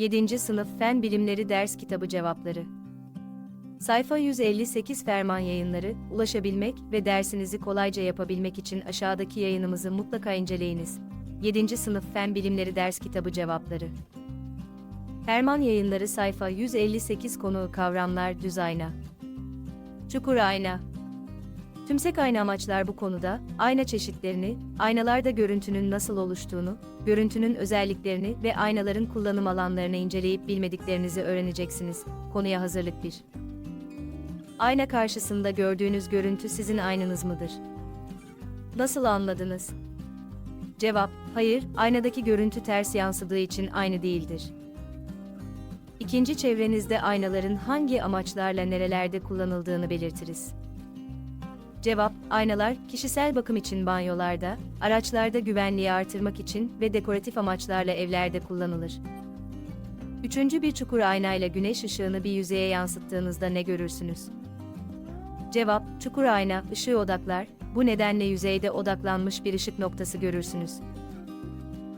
7. Sınıf Fen Bilimleri Ders Kitabı Cevapları Sayfa 158 Ferman Yayınları, ulaşabilmek ve dersinizi kolayca yapabilmek için aşağıdaki yayınımızı mutlaka inceleyiniz. 7. Sınıf Fen Bilimleri Ders Kitabı Cevapları Ferman Yayınları sayfa 158 konu kavramlar düz ayna. Çukur ayna. Tümsek ayna amaçlar bu konuda, ayna çeşitlerini, aynalarda görüntünün nasıl oluştuğunu, görüntünün özelliklerini ve aynaların kullanım alanlarını inceleyip bilmediklerinizi öğreneceksiniz. Konuya hazırlık 1. Ayna karşısında gördüğünüz görüntü sizin aynanız mıdır? Nasıl anladınız? Cevap: Hayır, aynadaki görüntü ters yansıdığı için aynı değildir. İkinci çevrenizde aynaların hangi amaçlarla nerelerde kullanıldığını belirtiriz. Cevap: Aynalar kişisel bakım için banyolarda, araçlarda güvenliği artırmak için ve dekoratif amaçlarla evlerde kullanılır. Üçüncü bir çukur aynayla güneş ışığını bir yüzeye yansıttığınızda ne görürsünüz? Cevap: Çukur ayna ışığı odaklar. Bu nedenle yüzeyde odaklanmış bir ışık noktası görürsünüz.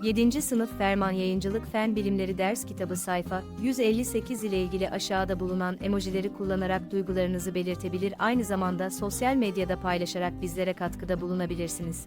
7. Sınıf Ferman Yayıncılık Fen Bilimleri Ders Kitabı sayfa 158 ile ilgili aşağıda bulunan emojileri kullanarak duygularınızı belirtebilir aynı zamanda sosyal medyada paylaşarak bizlere katkıda bulunabilirsiniz.